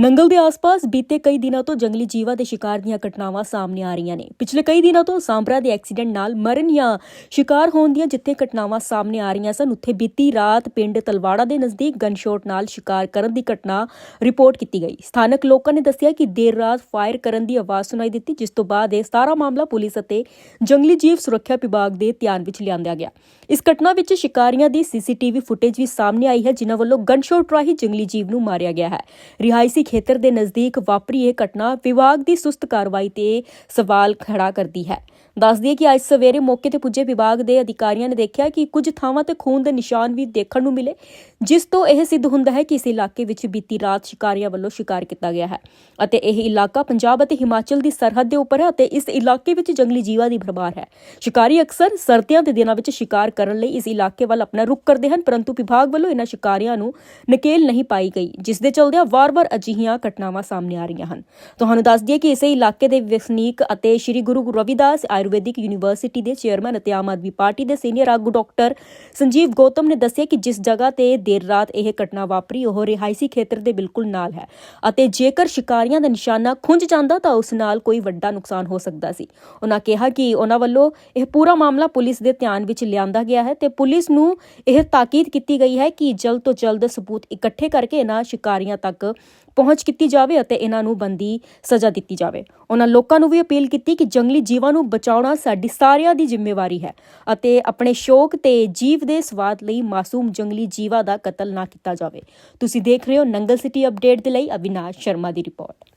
ਨੰਗਲ ਦੇ ਆਸ-ਪਾਸ ਬੀਤੇ ਕਈ ਦਿਨਾਂ ਤੋਂ ਜੰਗਲੀ ਜੀਵਾਂ ਦੇ ਸ਼ਿਕਾਰ ਦੀਆਂ ਘਟਨਾਵਾਂ ਸਾਹਮਣੇ ਆ ਰਹੀਆਂ ਨੇ। ਪਿਛਲੇ ਕਈ ਦਿਨਾਂ ਤੋਂ ਸਾਂਬਰਾ ਦੇ ਐਕਸੀਡੈਂਟ ਨਾਲ ਮਰਨ ਜਾਂ ਸ਼ਿਕਾਰ ਹੋਣ ਦੀਆਂ ਜਿੱਥੇ ਘਟਨਾਵਾਂ ਸਾਹਮਣੇ ਆ ਰਹੀਆਂ ਸਨ, ਉੱਥੇ ਬੀਤੀ ਰਾਤ ਪਿੰਡ ਤਲਵਾੜਾ ਦੇ ਨਜ਼ਦੀਕ ਗਨਸ਼ਾਟ ਨਾਲ ਸ਼ਿਕਾਰ ਕਰਨ ਦੀ ਘਟਨਾ ਰਿਪੋਰਟ ਕੀਤੀ ਗਈ। ਸਥਾਨਕ ਲੋਕਾਂ ਨੇ ਦੱਸਿਆ ਕਿ ਦੇਰ ਰਾਤ ਫਾਇਰ ਕਰਨ ਦੀ ਆਵਾਜ਼ ਸੁਣਾਈ ਦਿੱਤੀ, ਜਿਸ ਤੋਂ ਬਾਅਦ ਇਹ ਸਾਰਾ ਮਾਮਲਾ ਪੁਲਿਸ ਅਤੇ ਜੰਗਲੀ ਜੀਵ ਸੁਰੱਖਿਆ ਵਿਭਾਗ ਦੇ ਧਿਆਨ ਵਿੱਚ ਲਿਆਂਦਾ ਗਿਆ। ਇਸ ਘਟਨਾ ਵਿੱਚ ਸ਼ਿਕਾਰੀਆਂ ਦੀ ਸੀਸੀਟੀਵੀ ਫੁਟੇਜ ਵੀ ਸਾਹਮਣੇ ਆਈ ਹੈ, ਜਿਨ੍ਹਾਂ ਵੱਲੋਂ ਗਨਸ਼ੋਟ ਰਾਹੀਂ ਜੰਗਲੀ ਜੀਵ ਨੂੰ ਮਾਰਿਆ ਗਿਆ ਹੈ। ਰਿਹਾਇਸ਼ੀ ਖੇਤਰ ਦੇ ਨਜ਼ਦੀਕ ਵਾਪਰੀ ਇਹ ਘਟਨਾ ਵਿਭਾਗ ਦੀ ਸੁਸਤ ਕਾਰਵਾਈ ਤੇ ਸਵਾਲ ਖੜਾ ਕਰਦੀ ਹੈ। ਦੱਸ ਦਈਏ ਕਿ ਅੱਜ ਸਵੇਰੇ ਮੌਕੇ ਤੇ ਪੁੱਜੇ ਵਿਭਾਗ ਦੇ ਅਧਿਕਾਰੀਆਂ ਨੇ ਦੇਖਿਆ ਕਿ ਕੁਝ ਥਾਵਾਂ ਤੇ ਖੂਨ ਦੇ ਨਿਸ਼ਾਨ ਵੀ ਦੇਖਣ ਨੂੰ ਮਿਲੇ, ਜਿਸ ਤੋਂ ਇਹ ਸਿੱਧ ਹੁੰਦਾ ਹੈ ਕਿ ਇਸ ਇਲਾਕੇ ਵਿੱਚ ਬੀਤੀ ਰਾਤ ਸ਼ਿਕਾਰੀਆਂ ਵੱਲੋਂ ਸ਼ਿਕਾਰ ਕੀਤਾ ਗਿਆ ਹੈ ਅਤੇ ਇਹ ਇਲਾਕਾ ਪੰਜਾਬ ਅਤੇ ਹਿਮਾਚਲ ਦੀ ਸਰਹੱਦ ਦੇ ਉੱਪਰ ਹੈ ਅਤੇ ਇਸ ਇਲਾਕੇ ਵਿੱਚ ਜੰਗਲੀ ਜੀਵਾਂ ਦੀ ਭਰਮਾਰ ਹੈ। ਸ਼ਿਕਾਰੀ ਅਕਸਰ ਸਰਦੀਆਂ ਦੇ ਦਿਨਾਂ ਵਿੱਚ ਸ਼ਿਕਾਰ ਕਰਨ ਲਈ ਇਸ ਇਲਾਕੇ ਵੱਲ ਆਪਣਾ ਰੁਖ ਕਰਦੇ ਹਨ, ਪਰੰਤੂ ਵਿਭਾਗ ਵੱਲੋਂ ਇਹਨਾਂ ਸ਼ਿਕਾਰੀਆਂ ਨੂੰ ਨਕੇਲ ਨਹੀਂ ਪਾਈ ਗਈ, ਜਿਸ ਦੇ ਚਲਦਿਆਂ ਵਾਰ-ਵਾਰ ਅਜੀਬ ਅਜਿਹੀਆਂ ਘਟਨਾਵਾਂ ਸਾਹਮਣੇ ਆ ਰਹੀਆਂ ਹਨ। ਤੁਹਾਨੂੰ ਦੱਸ ਦਈਏ ਕਿ ਇਸੇ ਇਲਾਕੇ ਦੇ ਵਸਨੀਕ ਅਤੇ ਸ੍ਰੀ ਗੁਰੂ ਰਵਿਦਾਸ ਆਯੁਰਵੈਦਿਕ ਯੂਨੀਵਰਸਿਟੀ ਦੇ ਚੇਅਰਮੈਨ ਅਤੇ ਆਮ ਆਦਮੀ ਪਾਰਟੀ ਦੇ ਸੀਨੀਅਰ ਆਗੂ ਡਾਕਟਰ ਸੰਜੀਵ ਗੌਤਮ ਨੇ ਦੱਸਿਆ ਕਿ ਜਿਸ ਜਗ੍ਹਾ ਤੇ ਦੇਰ ਰਾਤ ਇਹ ਘਟਨਾ ਵਾਪਰੀ, ਉਹ ਰਿਹਾਇਸ਼ੀ ਖੇਤਰ ਦੇ ਬਿਲਕੁਲ ਨਾਲ ਹੈ ਅਤੇ ਜੇਕਰ ਸ਼ਿਕਾਰੀਆਂ ਦਾ ਨਿਸ਼ਾਨਾ ਖੁੰਝ ਜਾਂਦਾ ਤਾਂ ਉਸ ਨਾਲ ਕੋਈ ਵੱਡਾ ਨੁਕਸਾਨ ਹੋ ਸਕਦਾ ਸੀ। ਉਹਨਾਂ ਕਿਹਾ ਕਿ ਉਹਨਾਂ ਵੱਲੋਂ ਇਹ ਪੂਰਾ ਮਾਮਲਾ ਪੁਲਿਸ ਦੇ ਧਿਆਨ ਵਿੱਚ ਲਿਆਂਦਾ ਗਿਆ ਹੈ ਤੇ ਪੁਲਿਸ ਨੂੰ ਇਹ ਤਾਕੀਦ ਕੀਤੀ ਗਈ ਹੈ ਕਿ ਜਲਦ ਤੋਂ ਜਲਦ ਸਬੂਤ ਇਕੱਠੇ ਕਰਕੇ ਇਹਨਾਂ ਸ਼ਿਕਾਰੀਆਂ ਤੱਕ ਪਹੁੰਚ ਕੀਤੀ ਜਾਵੇ ਅਤੇ ਇਹਨਾਂ ਨੂੰ ਬੰਦੀ ਸਜ਼ਾ ਦਿੱਤੀ ਜਾਵੇ ਉਹਨਾਂ ਲੋਕਾਂ ਨੂੰ ਵੀ ਅਪੀਲ ਕੀਤੀ ਕਿ ਜੰਗਲੀ ਜੀਵਾਂ ਨੂੰ ਬਚਾਉਣਾ ਸਾਡੀ ਸਾਰਿਆਂ ਦੀ ਜ਼ਿੰਮੇਵਾਰੀ ਹੈ ਅਤੇ ਆਪਣੇ ਸ਼ੌਕ ਤੇ ਜੀਵ ਦੇ ਸਵਾਦ ਲਈ ਮਾਸੂਮ ਜੰਗਲੀ ਜੀਵਾਂ ਦਾ ਕਤਲ ਨਾ ਕੀਤਾ ਜਾਵੇ ਤੁਸੀਂ ਦੇਖ ਰਹੇ ਹੋ ਨੰਗਲ ਸਿਟੀ ਅਪਡੇਟ ਦੇ ਲਈ ਅਵਿਨਾਸ਼ ਸ਼ਰਮਾ ਦੀ ਰਿਪੋਰਟ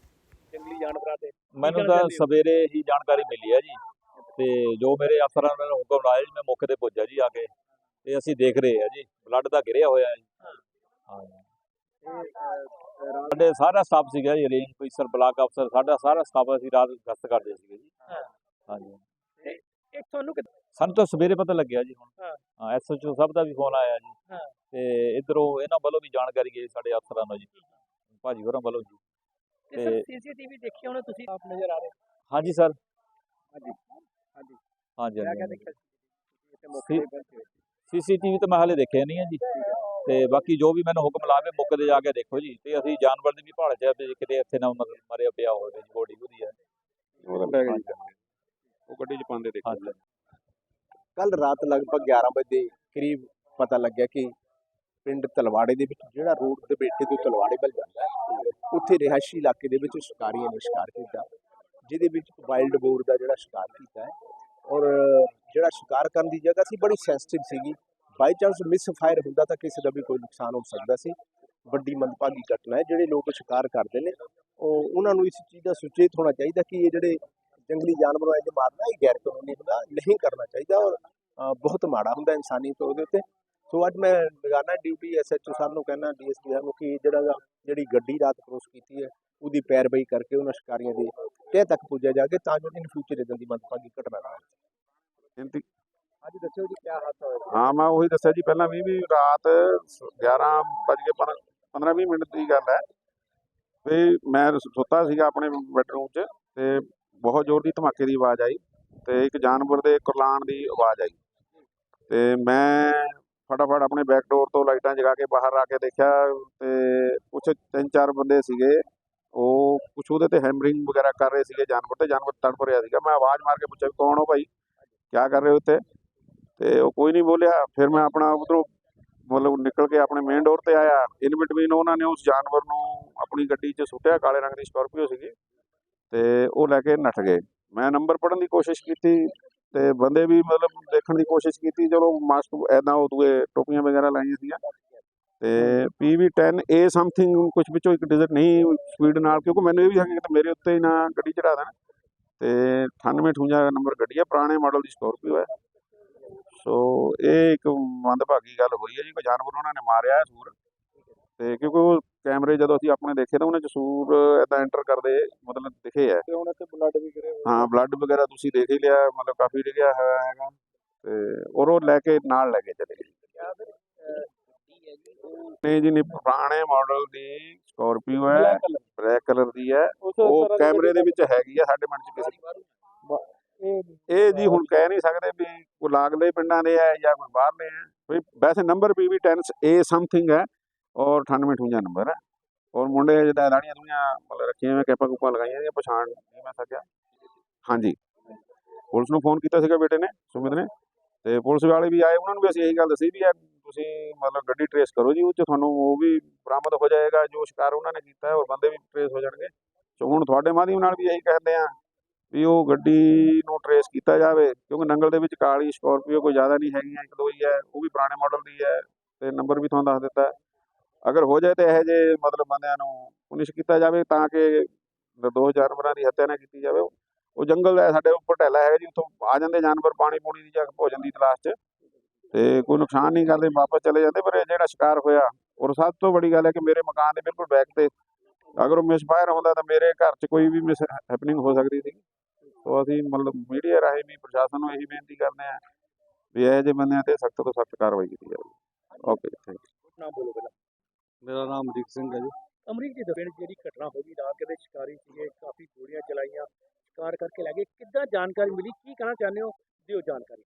ਜੰਗਲੀ ਜਾਨਵਰਾਂ ਤੇ ਮੈਨੂੰ ਤਾਂ? ਸਵੇਰੇ ਹੀ ਜਾਣਕਾਰੀ ਮਿਲੀ ਹੈ ਜੀ ਤੇ ਜੋ ਮੇਰੇ ਅਫਸਰਾਂ ਨੇ ਹੁਕਮ ਲਾਇਆ ਜੀ ਮੈਂ ਮੌਕੇ ਤੇ ਪੁੱਜਾ ਜੀ ਆ ਕੇ ਤੇ ਅਸੀਂ ਦੇਖ ਰਹੇ ਆ ਜੀ ਬਲੱਡ ਦਾ ਗਿਰਿਆ ਹੋਇਆ ਹੈ ਜੀ ਹਾਂ ਜੀ। ਸਾਡੇ ਸਾਰਾ ਸਟਾਫ ਸੀਗਾ ਜੀ ਰੇਂਜ ਅਫਸਰ ਬਲਾਕ ਅਫਸਰ ਸਾਡਾ ਸਾਰਾ ਸਟਾਫ ਅਸੀਂ ਰਾਤ ਗਸ਼ਤ ਕਰਦੇ ਸੀਗੇ ਜੀ। ਹਾਂ। ਹਾਂਜੀ। ਇੱਕ ਤੁਹਾਨੂੰ ਸਾਨੂੰ ਤਾਂ ਸਵੇਰੇ ਪਤਾ ਲੱਗਿਆ ਜੀ ਹੁਣ। ਹਾਂ। ਐਸਐਚਓ ਸਾਹਿਬ ਦਾ ਵੀ ਫੋਨ ਆਇਆ ਜੀ। ਤੇ ਇਧਰੋਂ ਇਹਨਾਂ ਵੱਲੋਂ ਵੀ ਜਾਣਕਾਰੀ ਗਈ ਸਾਡੇ ਅਫਸਰਾਂ ਨੂੰ ਜੀ। ਭਾਜੀ ਹੋਰਾਂ ਵੱਲੋਂ ਜੀ। ਤੇ ਸੀਸੀਟੀਵੀ ਦੇਖੀ ਹੋਣਾ ਤੁਸੀਂ? ਆਪ ਨਜ਼ਰ ਆ ਰਹੇ। ਹਾਂਜੀ ਸਰ। ਹਾਂਜੀ। ਹਾਂਜੀ। ਹਾਂਜੀ ਸੀਸੀਟੀਵੀ ਤਾਂ ਮੈਂ ਹਾਲੇ ਦੇਖਿਆ ਨਹੀਂ ਹੈ ਜੀ। ਤੇ ਬਾਕੀ ਜੋ ਵੀ ਮੈਨੂੰ ਹੁਕਮ ਲਾਵੇ ਮੌਕੇ ਤੇ ਜਾ ਕੇ ਦੇਖੋ ਜੀ। ਤੇ ਅਸੀਂ ਜਾਨਵਰ ਦੀ ਵੀ ਭਾਲ ਚ ਆ ਵੀ ਕਿਤੇ ਇੱਥੇ ਨਾ ਮਤਲਬ ਮਰਿਆ ਪਿਆ ਹੋਵੇ ਜੀ ਬੋਡੀ ਉਹਦੀ ਹੈ ਉਹ ਗੱਡੀ 'ਚ ਪਾਉਂਦੇ ਦੇਖੋ। ਕੱਲ ਰਾਤ ਲਗਭਗ 11 ਵਜੇ ਦੇ ਕਰੀਬ ਪਤਾ ਲੱਗਿਆ ਕਿ ਪਿੰਡ ਤਲਵਾੜੇ ਦੇ ਵਿੱਚ ਜਿਹੜਾ ਰੋਡ ਦੇ ਬੇਟੇ ਤੋਂ ਤਲਵਾੜੇ ਵੱਲ ਜਾਂਦਾ ਹੈ ਉੱਥੇ ਰਿਹਾਇਸ਼ੀ ਇਲਾਕੇ ਦੇ ਵਿੱਚ ਸ਼ਿਕਾਰੀਆਂ ਨੇ ਸ਼ਿਕਾਰ ਕੀਤਾ। ਜਿਹਦੇ ਵਿੱਚ ਵਾਈਲਡ ਬੋਰ ਦਾ ਜਿਹੜਾ ਸ਼ਿਕਾਰ ਕੀਤਾ ਹੈ। ਔਰ ਜਿਹੜਾ ਸ਼ਿਕਾਰ ਕਰਨ ਦੀ ਜਗ੍ਹਾ ਸੀ ਬੜੀ ਸੈਂਸਿਟਿਵ ਸੀਗੀ। ਬਾਈ ਚਾਂਸ ਮਿਸ ਫਾਇਰ ਹੁੰਦਾ ਤਾਂ ਕਿਸੇ ਦਾ ਵੀ ਕੋਈ ਨੁਕਸਾਨ ਹੋ ਸਕਦਾ ਸੀ। ਵੱਡੀ ਮੰਦਭਾਗੀ ਘਟਨਾ ਹੈ, ਜਿਹੜੇ ਲੋਕ ਸ਼ਿਕਾਰ ਕਰਦੇ ਨੇ, ਉਹ ਉਹਨਾਂ ਨੂੰ ਇਸ ਚੀਜ਼ ਦਾ ਸੁਚੇਤ ਹੋਣਾ ਚਾਹੀਦਾ ਕਿ ਇਹ ਜਿਹੜੇ ਜੰਗਲੀ ਜਾਨਵਰਾਂ ਨੂੰ ਮਾਰਨਾ ਇਹ ਗੈਰ ਕਾਨੂੰਨੀ ਹੁੰਦਾ, ਨਹੀਂ ਕਰਨਾ ਚਾਹੀਦਾ ਔਰ ਬਹੁਤ ਮਾੜਾ ਹੁੰਦਾ ਇਨਸਾਨੀ ਤੌਰ ਦੇ ਉੱਤੇ। ਸੋ ਅੱਜ ਮੈਂ ਲਗਾਣਾ ਡਿਊਟੀ ਐਸਐਚਓ ਸਾਹਿਬ ਨੂੰ ਕਹਿਣਾ ਡੀਐਸਪੀ ਸਾਹਿਬ ਨੂੰ ਕਿ ਜਿਹੜਾ ਜਿਹੜੀ ਗੱਡੀ ਰਾਤ ਕ੍ਰੋਸ ਕੀਤੀ ਹੈ, ਉਹਦੀ ਪੈਰਵਾਈ ਕਰਕੇ ਉਹਨਾਂ ਸ਼ਿਕਾਰੀਆਂ ਦੇ ਤਹਿ ਤੱਕ ਪੁੱਜਿਆ ਜਾਵੇ ਤਾਂ ਜੋ ਇਨ ਫਿਊਚਰ ਇਦਾਂ ਦੀ ਮੰਦਭਾਗੀ ਘਟਨਾ ਨਾ ਹੋਵੇ। ਗਿਣਤੀ ਅੱਜ ਦੱਸਿਓ ਜੀ ਕੀ ਹਾਦਸਾ ਹੋਇਆ ਹਾਂ ਮੈਂ ਉਹੀ ਦੱਸਿਆ ਜੀ, ਪਹਿਲਾਂ ਵੀ ਵੀ ਰਾਤ 11 ਵੱਜ ਕੇ 15 20 ਮਿੰਟ ਦੀ ਗੱਲ ਹੈ। ਵੀ ਮੈਂ ਸੁੱਤਾ ਸੀਗਾ ਆਪਣੇ ਬੈਡਰੂਮ 'ਚ ਤੇ ਬਹੁਤ ਜ਼ੋਰ ਦੀ ਧਮਾਕੇ ਦੀ ਆਵਾਜ਼ ਆਈ ਤੇ ਇੱਕ ਜਾਨਵਰ ਦੇ ਕੁਰਲਾਣ ਦੀ ਆਵਾਜ਼ ਆਈ। ਤੇ ਮੈਂ ਫਟਾਫਟ ਆਪਣੇ ਬੈਕ ਡੋਰ ਤੋਂ ਲਾਈਟਾਂ ਜਗਾ ਕੇ ਬਾਹਰ ਆ ਕੇ ਦੇਖਿਆ ਤੇ ਕੁਛ ਤਿੰਨ ਚਾਰ ਬੰਦੇ ਸੀਗੇ, ਉਹ ਕੁਛ ਉਹਦੇ ਤੇ ਹੈਮਰਿੰਗ ਵਗੈਰਾ ਕਰ ਰਹੇ ਸੀਗੇ, ਜਾਨਵਰ ਤੇ ਜਾਨਵਰ ਤੜਪ ਰਿਹਾ ਸੀਗਾ। ਮੈਂ ਆਵਾਜ਼ ਮਾਰ ਕੇ ਪੁੱਛਿਆ ਵੀ ਕੌਣ ਹੋ ਭਾਈ? ਕੀ ਕਰ ਰਹੇ ਹੋ ਇੱਥੇ? ਤੇ ਉਹ ਕੋਈ ਨਹੀਂ ਬੋਲਿਆ। ਫਿਰ ਮੈਂ ਆਪਣਾ ਉਧਰੋਂ ਮਤਲਬ ਨਿਕਲ ਕੇ ਆਪਣੇ ਮੇਨ ਡੋਰ ਤੇ ਆਇਆ। ਇਨ ਬਿਟਵੀਨ ਉਹਨਾਂ ਨੇ ਉਸ ਜਾਨਵਰ ਨੂੰ ਆਪਣੀ ਗੱਡੀ 'ਚ ਸੁੱਟਿਆ, ਕਾਲੇ ਰੰਗ ਦੀ ਸਕਾਰਪੀਓ ਸੀਗੀ ਤੇ ਉਹ ਲੈ ਕੇ ਨੱਠ ਗਏ। ਮੈਂ ਨੰਬਰ ਪੜਨ ਦੀ ਕੋਸ਼ਿਸ਼ ਕੀਤੀ ਤੇ ਬੰਦੇ ਵੀ ਮਤਲਬ ਦੇਖਣ ਦੀ ਕੋਸ਼ਿਸ਼ ਕੀਤੀ, ਚਲੋ ਮਾਸਕ ਐਦਾਂ ਉਹ ਦੂਏ ਟੋਪੀਆਂ ਵਗੈਰਾ ਲਾਈਆਂ ਸੀਗੀਆਂ। ਤੇ PV10 ਏ ਸਮਥਿੰਗ ਕੁਝ ਵਿੱਚੋਂ ਇੱਕ ਡਿਜ਼ਟ ਨਹੀਂ ਸਪੀਡ ਨਾਲ, ਕਿਉਂਕਿ ਮੈਨੂੰ ਇਹ ਵੀ ਸੀ ਕਿ ਮੇਰੇ ਉੱਤੇ ਹੀ ਨਾ ਗੱਡੀ ਚੜਾ ਦੇਣ। ਤੇ 9858 ਨੰਬਰ ਗੱਡੀ ਹੈ ਪੁਰਾਣੇ ਮਾਡਲ ਦੀ ਸਕੋਰਪੀਓ ਹੈ ਸੋ ਇਹ ਇੱਕ ਮੰਦਭਾਗੀ ਗੱਲ ਹੋਈ ਹੈ ਜੀ। ਕੋਈ ਜਾਨਵਰ ਉਹਨਾਂ ਨੇ ਮਾਰਿਆ ਹੈ ਸੂਰ। ਤੇ ਕਿਉਂਕਿ ਉਹ ਕੈਮਰੇ ਜਦੋਂ ਅਸੀਂ ਆਪਣੇ ਦੇਖੇ ਤਾਂ ਉਹਨਾਂ ਚ ਸੂਰ ਇਦਾਂ ਐਂਟਰ ਕਰਦੇ ਮਤਲਬ ਦਿਖੇ ਹੈ। ਤੇ ਹੁਣ ਇੱਥੇ ਬਲੱਡ ਵੀ ਗਿਰੇ ਹੋਏ ਹਾਂ ਬਲੱਡ ਵਗੈਰਾ ਤੁਸੀਂ ਦੇਖ ਹੀ ਲਿਆ ਮਤਲਬ ਕਾਫੀ ਡਿੱਗਿਆ ਹੋਇਆ ਹੈਗਾ। ਤੇ ਔਰ ਉਹ ਲੈ ਕੇ ਨਾਲ ਲੈ ਕੇ ਚਲੇ ਗਏ। ਹੈ ਜੀ ਨਹੀਂ ਪੁਰਾਣੇ ਮਾਡਲ ਦੀ ਸਕਾਰਪੀਓ ਹੈ ਬਲੈਕ ਕਲਰ ਦੀ ਹੈ। ਉਹ ਕੈਮਰੇ ਦੇ ਵਿੱਚ ਹੈਗੀ ਆ ਸਾਡੇ ਪਿੰਡ ਚ ਕਿਸੇ ਇਹ ਜੀ ਹੁਣ ਕਹਿ ਨਹੀਂ ਸਕਦੇ ਵੀ ਕੋਈ ਲਾਗਲੇ ਪਿੰਡਾਂ ਦੇ ਹੈ ਜਾਂ ਕੋਈ ਬਾਹਰਲੇ ਹੈ ਵੀ ਵੈਸੇ ਨੰਬਰ PV10 ਏ ਸਮਥਿੰਗ ਹੈ ਔਰ 9858 ਨੰਬਰ ਹੈ। ਔਰ ਮੁੰਡੇ ਜਿਹਦਾ ਦਾੜੀਆਂ ਦੁਨੀਆਂ ਮਤਲਬ ਰੱਖੀਆਂ ਮੈਂ ਕੈਪਾਂ ਕੁਪਾਂ ਲਗਾਈਆਂ ਦੀਆਂ ਪਛਾਣ ਨਹੀਂ ਮੈਂ ਸਕਿਆ। ਹਾਂਜੀ। ਪੁਲਿਸ ਨੂੰ ਫੋਨ ਕੀਤਾ ਸੀਗਾ ਬੇਟੇ ਨੇ, ਸੁਮਿਤ ਨੇ। ਤੇ ਪੁਲਿਸ ਵਾਲੇ ਵੀ ਆਏ, ਉਹਨਾਂ ਨੂੰ ਵੀ ਅਸੀਂ ਇਹੀ ਗੱਲ ਦੱਸੀ ਵੀ ਤੁਸੀਂ ਮਤਲਬ ਗੱਡੀ ਟਰੇਸ ਕਰੋ ਜੀ, ਉਹ ਚ ਤੁਹਾਨੂੰ ਉਹ ਵੀ ਬਰਾਮਦ ਹੋ ਜਾਏਗਾ, ਜੋ ਸ਼ਿਕਾਰ ਉਹਨਾਂ ਨੇ ਕੀਤਾ ਹੈ ਔਰ ਬੰਦੇ ਵੀ ਟਰੇਸ ਹੋ ਜਾਣਗੇ। ਸੋ ਹੁਣ ਤੁਹਾਡੇ ਮਾਧਿਅਮ ਨਾਲ ਵੀ ਇਹੀ ਕਹਿੰਦੇ ਆ ਵੀ ਉਹ ਗੱਡੀ ਨੂੰ ਟਰੇਸ ਕੀਤਾ ਜਾਵੇ, ਕਿਉਂਕਿ ਨੰਗਲ ਦੇ ਵਿੱਚ ਕਾਲੀ ਸਕਾਰਪੀਓ ਕੋਈ ਜ਼ਿਆਦਾ ਨਹੀਂ ਹੈਗੀਆਂ ਇੱਕ ਦੋ ਹੀ ਹੈ, ਉਹ ਵੀ ਪੁਰਾਣੇ ਮਾਡਲ ਦੀ ਹੈ, ਤੇ ਨੰਬਰ ਵੀ ਤੁਹਾਨੂੰ ਦੱਸ ਦਿੱਤਾ ਅਗਰ ਹੋ ਜਾਏ ਤੇ ਇਹੋ ਜਿਹੇ ਮਤਲਬ ਬੰਦਿਆਂ ਨੂੰ ਪੁਨਿਸ਼ ਕੀਤਾ ਜਾਵੇ ਤਾਂ ਕਿ ਦੋ ਜਾਨਵਰਾਂ ਦੀ ਹੱਤਿਆ ਨਾ ਕੀਤੀ ਜਾਵੇ। ਉਹ ਜੰਗਲ ਹੈ, ਸਾਡੇ ਉੱਪਰ ਢਹਿਲਾ ਹੈਗਾ ਜੀ, ਉੱਥੋਂ ਆ ਜਾਂਦੇ ਜਾਨਵਰ ਪਾਣੀ ਪੂਣੀ ਦੀ ਜਾਂ ਭੋਜਨ ਦੀ ਤਲਾਸ਼ 'ਚ। ਤੇ ਕੋਈ ਨੁਕਸਾਨ ਨਹੀਂ ਕਰਦੇ, ਵਾਪਸ ਚਲੇ ਜਾਂਦੇ, ਪਰ ਇਹ ਜਿਹੜਾ ਸ਼ਿਕਾਰ ਹੋਇਆ, ਔਰ ਸਭ ਤੋਂ ਵੱਡੀ ਗੱਲ ਹੈ ਕਿ ਮੇਰੇ ਮਕਾਨ ਦੇ ਬਿਲਕੁਲ ਬੈਕ ਤੇ, ਅਗਰ ਉਹ ਮਿਸਫਾਇਰ ਹੁੰਦਾ ਤਾਂ ਮੇਰੇ ਘਰ 'ਚ ਕੋਈ ਵੀ ਮਿਸ ਹੈਪਨਿੰਗ ਹੋ ਸਕਦੀ ਸੀ। ਸੋ ਅਸੀਂ ਮਤਲਬ ਮੀਡੀਆ ਰਾਹੀਂ ਵੀ ਪ੍ਰਸ਼ਾਸਨ ਨੂੰ ਇਹੀ ਬੇਨਤੀ ਕਰਦੇ ਹਾਂ ਵੀ ਇਹੋ ਜਿਹੇ ਬੰਦਿਆਂ ਤੇ ਸਖਤ ਤੋਂ ਸਖਤ ਕਾਰਵਾਈ ਕੀਤੀ ਜਾਵੇ। ਓਕੇ ਥੈਂਕ ਯੂ ਨਾਮ ਬੋਲੋ ਪਹਿਲਾਂ। ਮੇਰਾ ਨਾਮ ਅਮਰੀਕ ਸਿੰਘ ਹੈ ਜੀ। ਅਮਰੀਕ ਜੀ ਪਿੰਡ ਜਿਹੜੀ ਘਟਨਾ ਹੋ ਗਈ ਰਾਤ ਦੇ ਸ਼ਿਕਾਰੀ ਸੀਗੇ ਕਾਫੀ ਗੋਲੀਆਂ ਚਲਾਈਆਂ ਸ਼ਿਕਾਰ ਕਰਕੇ ਲੈ ਗਏ। ਕਿੱਦਾਂ ਜਾਣਕਾਰੀ ਮਿਲੀ? ਕੀ ਕਹਿਣਾ ਚਾਹੁੰਦੇ ਹੋ? ਦਿਓ ਜਾਣਕਾਰੀ।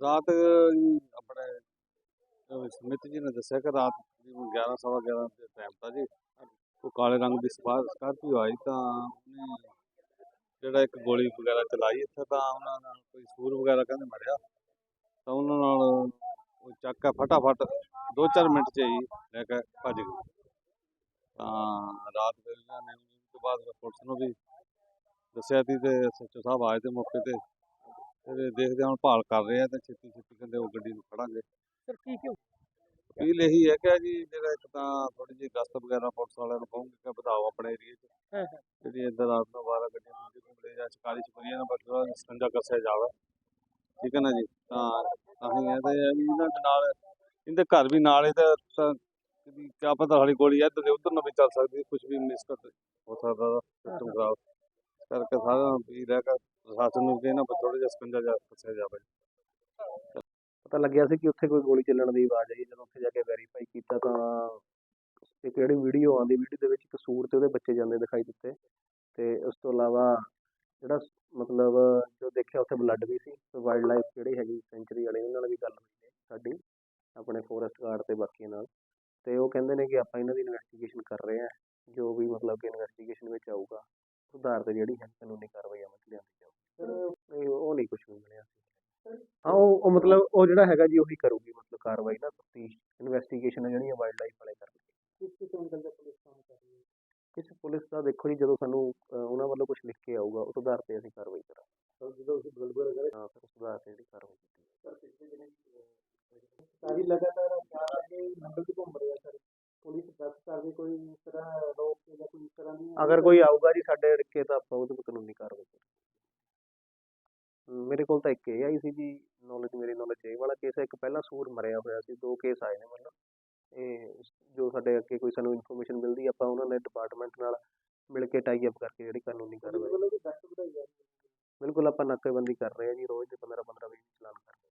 ਰਾਤ ਜੀ ਆਪਣੇ ਸਮਿਤ ਜੀ ਨੇ ਦੱਸਿਆ ਕਿ ਰਾਤ ਤਕਰੀਬਨ 11 ਸਵਾ 11 ਦੇ ਟਾਈਮ ਤਾਂ ਜੀ ਉਹ ਕਾਲੇ ਰੰਗ ਦੀ ਸਪਾ ਸਕਾਰਪੀਓ ਆਈ ਤਾਂ ਉਹਨੇ ਜਿਹੜਾ ਇੱਕ ਗੋਲੀ ਵਗੈਰਾ ਚਲਾਈ ਇੱਥੇ ਤਾਂ ਉਹਨਾਂ ਨਾਲ ਕੋਈ ਸੂਰ ਵਗੈਰਾ ਕਹਿੰਦੇ ਮਰਿਆ। ਤਾਂ ਉਹਨਾਂ ਨਾਲ ਉਹ ਚੱਕਾ ਫਟਾਫਟ 2-4 ਮਿੰਟ 'ਚ ਹੀ ਲੈ ਕੇ ਭੱਜ ਗਏ। ਤਾਂ ਰਾਤ ਵੇਲੇ ਨੇ ਤੋਂ ਬਾਅਦ ਪੁਲਿਸ ਨੂੰ ਵੀ ਦੱਸਿਆ ਸੀ ਤੇ ਸੱਚੋ ਸਾਹਿਬ ਆਏ ਤੇ ਮੌਕੇ ਤੇ। ਤੇ ਦੇਖਦੇ ਹਾਂ ਹੁਣ ਭਾਲ ਕਰ ਰਹੇ ਆ ਤੇ ਛੇਤੀ ਛੇਤੀ ਕਹਿੰਦੇ ਉਹ ਗੱਡੀ ਨੂੰ ਫੜਾਂਗੇ। ਸਰ, ਕੀ ਕਿਉਂ? ਅਪੀਲ ਇਹੀ ਹੈ ਕਿ ਜੀ ਜਿਹੜਾ ਇੱਕ ਤਾਂ ਥੋੜੀ ਜਿਹੀ ਗਸ਼ਤ ਵਗੈਰਾ ਪੁਲਿਸ ਵਾਲਿਆਂ ਨੂੰ ਕਹੂੰਗੇ ਕਿ ਵਧਾਓ ਆਪਣੇ ਏਰੀਏ 'ਚ। ਹਾਂ, ਹਾਂ। ਜਿਹੜੀ ਇੱਧਰ ਰਾਤ ਨੂੰ 12 ਗੱਡੀਆਂ ਹੁੰਦੀ ਘੁੰਮਦੇ ਜਾਂ ਸ਼ਿਕਾਰੀ ਛੁਪਰੀਆਂ ਨੂੰ ਬਦਲਾ ਸੰਜਾ ਕੱਸਿਆ ਜਾਵੇ। ਠੀਕ ਹੈ ਨਾ ਜੀ? ਤਾਂ ਅਸੀਂ ਇਹਦੇ ਆ ਵੀ ਇਹਨਾਂ ਦੇ ਨਾਲ ਇਹਦੇ ਘਰ ਵੀ ਨਾਲ ਹੀ ਤਾਂ ਤਾਂ ਕਦੀ ਕਿਆ ਪਤਾ ਸਾਡੀ ਗੋਲੀ ਇੱਧਰ ਦੇ ਉੱਧਰ ਨੂੰ ਵੀ ਚੱਲ ਸਕਦੀ ਕੁਝ ਵੀ ਮਿਸਕਟ ਹੋ ਸਕਦਾ ਸਿਸਟਮ ਖਰਾਬ। ਕਰਕੇ ਸਾਰਾ ਅਪੀਲ ਹੈ ਕਿ ਪ੍ਰਸ਼ਾਸਨ ਨੂੰ ਕਿ ਇਹਨਾਂ ਪਰ ਥੋੜਾ ਜਿਹਾ ਸਕੰਜਾ ਜਾ ਕੱਸਿਆ ਜਾਵੇ। ਪਤਾ ਲੱਗਿਆ ਸੀ ਕਿ ਉੱਥੇ ਕੋਈ ਗੋਲੀ ਚੱਲਣ ਦੀ ਆਵਾਜ਼ ਆਈ ਜਦੋਂ ਉੱਥੇ ਜਾ ਕੇ ਵੈਰੀਫਾਈ ਕੀਤਾ ਤਾਂ ਇੱਕ ਜਿਹੜੀ ਵੀਡੀਓ ਆਉਂਦੀ ਵੀਡੀਓ ਦੇ ਵਿੱਚ ਇੱਕ ਸੂਰ ਤੇ ਉਹਦੇ ਬੱਚੇ ਜਾਂਦੇ ਦਿਖਾਈ ਦਿੱਤੇ ਤੇ ਉਸ ਤੋਂ ਇਲਾਵਾ ਜਿਹੜਾ ਮਤਲਬ ਜੋ ਦੇਖਿਆ ਉੱਥੇ ਬਲੱਡ ਵੀ ਸੀ ਵਾਈਲਡ ਲਾਈਫ ਜਿਹੜੀ ਹੈਗੀ ਸੈਂਚੁਰੀ ਵਾਲੇ ਉਹਨਾਂ ਨਾਲ ਵੀ ਗੱਲ ਹੋਈ ਹੈ ਸਾਡੀ ਆਪਣੇ ਫੋਰੈਸਟ ਗਾਰਡ ਤੇ ਬਾਕੀਆਂ ਨਾਲ। ਤੇ ਉਹ ਕਹਿੰਦੇ ਨੇ ਕਿ ਆਪਾਂ ਇਹਨਾਂ ਦੀ ਇਨਵੈਸਟੀਗੇਸ਼ਨ ਕਰ ਰਹੇ ਹਾਂ ਜੋ ਵੀ ਮਤਲਬ ਕਿ ਇਨਵੈਸਟੀਗੇਸ਼ਨ ਵਿੱਚ ਆਊਗਾ ਸੁਧਾਰ ਤੇ ਜਿਹੜੀ ਹੈ ਕਾਨੂੰਨੀ ਕਾਰਵਾਈ ਅਮਲ 'ਚ ਲਿਆਂਦੀ ਜਾਊਗੀ। ਉਹ ਨਹੀਂ ਕੁਝ ਵੀ ਮਿਲਿਆ ਸੀ ਹਾਂ ਉਹ ਉਹ ਮਤਲਬ ਉਹ ਜਿਹੜਾ ਹੈਗਾ ਜੀ ਉਹੀ ਕਰੂਗੀ ਮਤਲਬ ਕਾਰਵਾਈ ਨਾ ਤਫਤੀਸ਼ ਇਨਵੈਸਟੀਗੇਸ਼ਨ ਹੈ ਜਿਹੜੀ ਵਾਈਲਡ ਲਾਈਫ ਵਾਲੇ ਕਰਨਗੇ ਕਿਸ ਕਿਸ ਐਂਗਲ ਦਾ ਪੁਲਿਸ ਕੰਮ ਕਰ ਰਹੀ ਹੈ? ਕਿਸੇ ਪੁਲਿਸ ਦਾ ਦੇਖੋ ਜੀ ਜਦੋਂ ਸਾਨੂੰ ਅਹ, ਉਹਨਾਂ ਵੱਲੋਂ ਕੁਝ ਲਿਖ ਕੇ ਆਊਗਾ ਉਸ ਆਧਾਰ ਤੇ ਅਸੀਂ ਕਾਰਵਾਈ ਕਰਾਂਗੇ। ਜਦੋਂ ਅਸੀਂ ਬਲਬਰ ਕਰੇ? ਹਾਂ ਫਿਰ ਉਸ ਆਧਾਰ ਤੇ ਜਿਹੜੀ ਕਾਰਵਾਈ ਕੀਤੀ ਸਰ ਪਿਛਲੇ ਦਿਨ ਸਾਰੀ ਲਗਾਤਾਰ ਚਾਰ ਅੱਗੇ ਨੰਬਰ ਤੇ ਘੁੰਮ ਰਿਹਾ ਸਰ। ਪੁਲਿਸ ਦੱਸ ਕਰਦੇ ਕੋਈ ਇਸ ਤਰ੍ਹਾਂ ਰੋਕ ਜਾਂ ਕੋਈ ਇਸ ਤਰ੍ਹਾਂ ਦੀ ਅਗਰ ਕੋਈ ਆਊਗਾ ਜੀ ਸਾਡੇ ਰਿਕੇ ਤਾਂ ਆਪਾਂ ਉਹਦੇ ਤੇ ਕਾਨੂੰਨੀ ਕਾਰਵਾਈ ਕਰਾਂਗੇ। ਮੇਰੇ ਕੋਲ ਤਾਂ ਇੱਕ ਇਹ ਆਈ ਸੀ ਜੀ ਨੌਲੇਜ ਮੇਰੀ ਨੌਲੇਜ ਇਹ ਵਾਲਾ ਕੇਸ ਹੈ। ਇੱਕ ਪਹਿਲਾਂ ਸੂਰ ਮਰਿਆ ਹੋਇਆ ਸੀ ਦੋ ਕੇਸ ਆਏ ਨੇ ਮਤਲਬ ਇਹ ਜੋ ਸਾਡੇ ਅੱਗੇ ਕੋਈ ਸਾਨੂੰ ਇਨਫੋਰਮੇਸ਼ਨ ਮਿਲਦੀ ਆਪਾਂ ਉਹਨਾਂ ਦੇ ਡਿਪਾਰਟਮੈਂਟ ਨਾਲ ਮਿਲ ਕੇ ਟਾਈ ਅਪ ਕਰਕੇ ਜਿਹੜੀ ਕਾਨੂੰਨੀ ਕਾਰਵਾਈ ਬਿਲਕੁਲ ਆਪਾਂ ਨਾਕੇਬੰਦੀ ਕਰ ਰਹੇ ਹਾਂ ਜੀ ਰੋਜ਼ ਦੇ 15 15 20